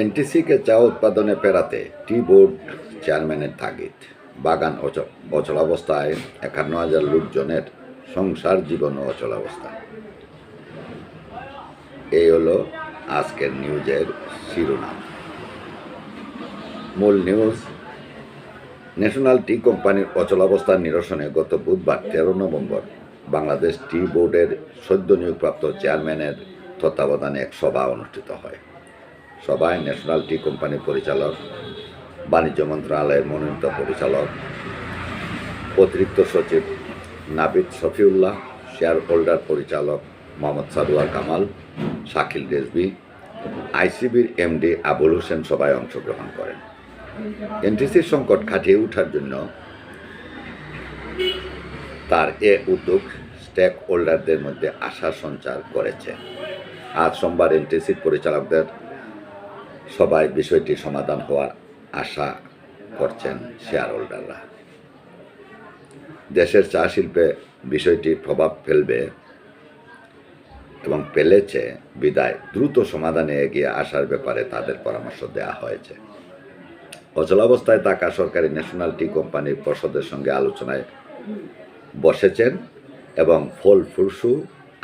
এনটিসিকে চা উৎপাদনে পেরাতে tea board চেয়ারম্যানের তাগিদ। বাগান অচল অচলাবস্থায় একান্ন হাজার লোকজনের সংসার জীবন অচলাবস্থা এই হলো আজকের নিউজের শিরোনাম। মূল নিউজ, ন্যাশনাল টি কোম্পানির অচলাবস্থা নিরসনে গত বুধবার তেরো নভেম্বর বাংলাদেশ টি বোর্ডের সদ্য নিয়োগপ্রাপ্ত চেয়ারম্যানের তত্ত্বাবধানে এক সভা অনুষ্ঠিত হয়। সভায় ন্যাশনাল টি কোম্পানির পরিচালক, বাণিজ্য মন্ত্রণালয়ের মনোনীত পরিচালক, অতিরিক্ত সচিব নাবিদ শফিউল্লাহ শেয়ার হোল্ডার পরিচালক মোহাম্মদ সাদুয়ার কামাল, শাকিল রেজবি আইসিবির এমডি আবুল হোসেন সভায় অংশগ্রহণ করেন। এনটিসির সংকট কাটিয়ে ওঠার জন্য তার এ উদ্যোগ স্টেক হোল্ডারদের মধ্যে আশা সঞ্চার করেছে। আজ সোমবার এনটিসির পরিচালকদের সবাই বিষয়টি সমাধান হওয়ার আশা করছেন শেয়ার হোল্ডাররা দেশের চা শিল্পে বিষয়টি প্রভাব ফেলবে এবং ফেলেছে বিদায়। দ্রুত সমাধানে এগিয়ে আসার ব্যাপারে তাদের পরামর্শ দেওয়া হয়েছে। অচলাবস্থায় থাকা সরকারি ন্যাশনাল টি কোম্পানির পর্ষদের সঙ্গে আলোচনায় বসেছেন এবং ফলপ্রসূ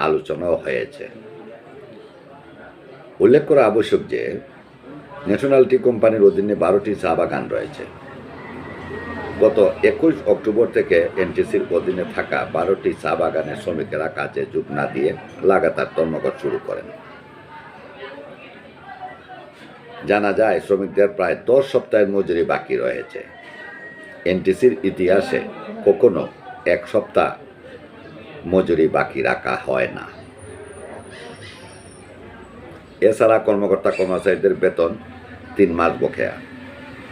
আলোচনাও হয়েছে। উল্লেখ করা আবশ্যক যে ন্যাশনাল টি কোম্পানির অধীনে বারোটি চা বাগান রয়েছে। গত একুশ অক্টোবর থেকে এনটিসির অধীনে থাকা বারোটি চা বাগানের শ্রমিকেরা কাজে যোগ না দিয়ে লাগাতার ধর্মঘট শুরু করেন। জানা যায়, শ্রমিকদের প্রায় দশ সপ্তাহের মজুরি বাকি রয়েছে। এনটিসির ইতিহাসে কখনো এক সপ্তাহ মজুরি বাকি রাখা হয় না। এছাড়া কর্মকর্তা কর্মচারীদের বেতন তিন মাস বকেয়া।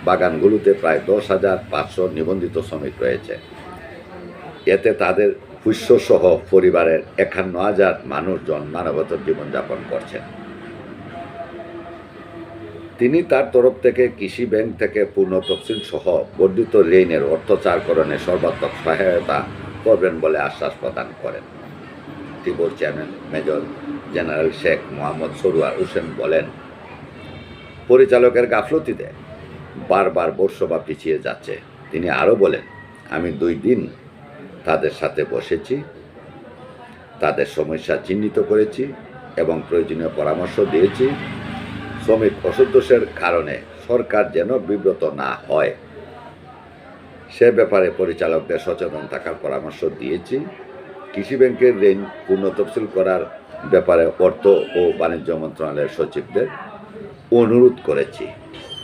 বাগানগুলোতে প্রায় দশ হাজার পাঁচশো নিবন্ধিত শ্রমিক রয়েছে। এতে তাদের পুষ্যসহ পরিবারের একান্ন হাজার মানুষজন মানবত জীবনযাপন করছেন। তিনি তার তরফ থেকে কৃষি ব্যাংক থেকে পূর্ণ তফসিল সহ বর্ধিত ঋণের অর্থচারকরণে সর্বাত্মক সহায়তা করবেন বলে আশ্বাস প্রদান করেন। টিবোর chairman major general Sheikh Mohammad Sarwar Hossain বলেন, পরিচালকের গাফলতিতে বারবার বর্ষবা পিছিয়ে যাচ্ছে। তিনি আরও বলেন, আমি দুই দিন তাদের সাথে বসেছি, তাদের সমস্যা চিহ্নিত করেছি এবং প্রয়োজনীয় পরামর্শ দিয়েছি। শ্রমিক অসন্তোষের কারণে সরকার যেন বিব্রত না হয়। সে ব্যাপারে পরিচালকদের সচেতন থাকার পরামর্শ দিয়েছি। কৃষি ব্যাংকের ঋণ পূর্ণ তফসিল করার ব্যাপারে অর্থ ও বাণিজ্য মন্ত্রণালয়ের সচিবদের অনুরোধ করেছি।